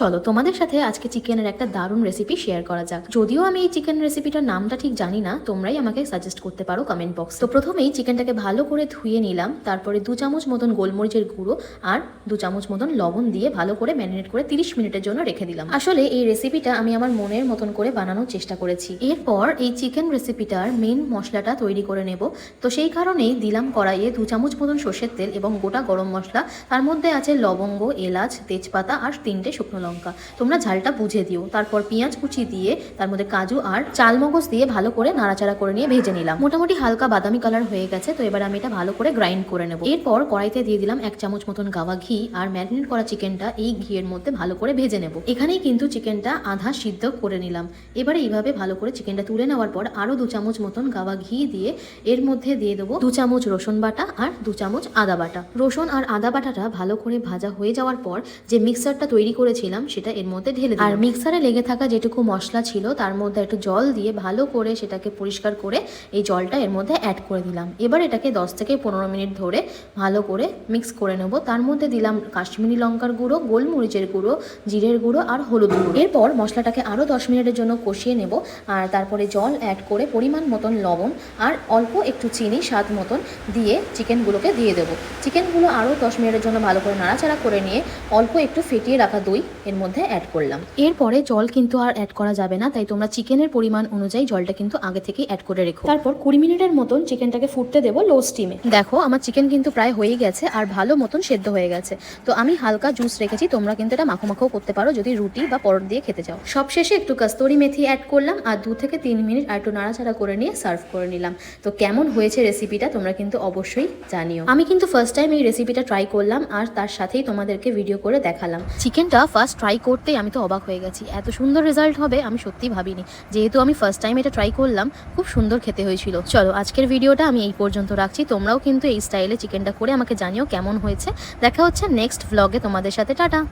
চলো তোমাদের সাথে আজকে চিকেনের একটা দারুণ রেসিপি শেয়ার করা যাক। যদিও আমি এই চিকেন রেসিপিটার নামটা ঠিক জানি না, তোমরাই আমাকে সাজেস্ট করতে পারো কমেন্ট বক্স তো প্রথমেই চিকেনটাকে ভালো করে ধুয়ে নিলাম, তারপরে দু চামচ মতন গোলমরিচের গুঁড়ো আর দু চামচ মতন লবণ দিয়ে ভালো করে ম্যারিনেট করে তিরিশ মিনিটের জন্য রেখে দিলাম। আসলে এই রেসিপিটা আমি আমার মনের মতন করে বানানোর চেষ্টা করেছি। এরপর এই চিকেন রেসিপিটার মেন মশলাটা তৈরি করে নেব। তো সেই কারণেই দিলাম কড়াইয়ে দু চামচ মতন সর্ষের তেল এবং গোটা গরম মশলা। তার মধ্যে আছে লবঙ্গ, এলাচ, তেজপাতা আর তিনটে শুকনো লঙ্কা। তোমরা ঝালটা বুঝে দিও। তারপর পেঁয়াজ কুচি দিয়ে তার মধ্যে কাজু আর চালমগজ দিয়ে ভালো করে নাড়াচাড়া করে নিয়ে ভেজে নিলাম। মোটামুটি হালকা বাদামি কালার হয়ে গেছে, তো এবার আমি এটা ভালো করে গ্রাইন্ড করে নেব। এরপর কড়াইতে দিয়ে দিলাম এক চামচ মতন গাওয়া ঘি আর ম্যারিনেট করা চিকেনটা এই ঘিয়ের মধ্যে ভালো করে ভেজে নেব। এখানেই কিন্তু চিকেনটা আধা সিদ্ধ করে নিলাম। এবারে এইভাবে ভালো করে চিকেনটা তুলে নেওয়ার পর আরও দু চামচ মতন গাওয়া ঘি দিয়ে এর মধ্যে দিয়ে দেবো দু চামচ রসুন বাটা আর দু চামচ আদা বাটা। রসুন আর আদা বাটাটা ভালো করে ভাজা হয়ে যাওয়ার পর যে মিক্সারটা তৈরি করেছিলাম সেটা এর মধ্যে ঢেলে আর মিক্সারে লেগে থাকা যেটুকু মশলা ছিল, তার মধ্যে একটু জল দিয়ে ভালো করে সেটাকে পরিষ্কার করে এই জলটা এর মধ্যে অ্যাড করে দিলাম। এবার এটাকে দশ থেকে পনেরো মিনিট ধরে ভালো করে মিক্স করে নেব। তার মধ্যে দিলাম কাশ্মীরি লঙ্কার গুঁড়ো, গোলমরিচের গুঁড়ো, জিরের গুঁড়ো আর হলুদ গুঁড়ো। এরপর মশলাটাকে আরও দশ মিনিটের জন্য কষিয়ে নেব আর তারপরে জল অ্যাড করে পরিমাণ মতন লবণ আর অল্প একটু চিনি স্বাদ মতন দিয়ে চিকেনগুলোকে দিয়ে দেবো। চিকেনগুলো আরও দশ মিনিটের জন্য ভালো করে নাড়াচাড়া করে নিয়ে অল্প একটু ফেটিয়ে রাখা দই এর মধ্যে অ্যাড করলাম। এরপরে জল কিন্তু আর অ্যাড করা যাবে না, তাই তোমরা চিকেনের পরিমাণ অনুযায়ী জলটা কিন্তু আগে থেকেই অ্যাড করে রেখো। তারপর কুড়ি মিনিটের মতন চিকেনটাকে ফুটতে দেবো লো স্টিমে দেখো, আমার চিকেন কিন্তু প্রায় হয়ে গেছে আর ভালো মতন সেদ্ধ হয়ে গেছে। তো আমি হালকা জুস রেখেছি, তোমরা কিন্তু এটা মাখো মাখো করতে পারো যদি রুটি বা পরট দিয়ে খেতে চাও। সবশেষে একটু কাস্তরি মেথি অ্যাড করলাম আর দু থেকে তিন মিনিট আর একটু নাড়াচাড়া করে নিয়ে সার্ভ করে নিলাম। তো কেমন হয়েছে রেসিপিটা তোমরা কিন্তু অবশ্যই জানিও। আমি কিন্তু ফার্স্ট টাইম এই রেসিপিটা ট্রাই করলাম আর তার সাথেই তোমাদেরকে ভিডিও করে দেখালাম। চিকেনটা ফার্স্ট ট্রাই করতেই আমি তো অবাক হয়ে গেছি। এত সুন্দর রেজাল্ট হবে, আমি সত্যি ভাবিনি। যেহেতু আমি ফার্স্ট টাইম এটা ট্রাই করলাম, খুব সুন্দর খেতে হয়েছিল। চলো, আজকের ভিডিওটা আমি এই পর্যন্ত রাখছি। তোমরাও কিন্তু এই স্টাইলে চিকেনটা করে আমাকে জানিও কেমন হয়েছে। দেখা হচ্ছে নেক্সট ভ্লগে তোমাদের সাথে। টাটা!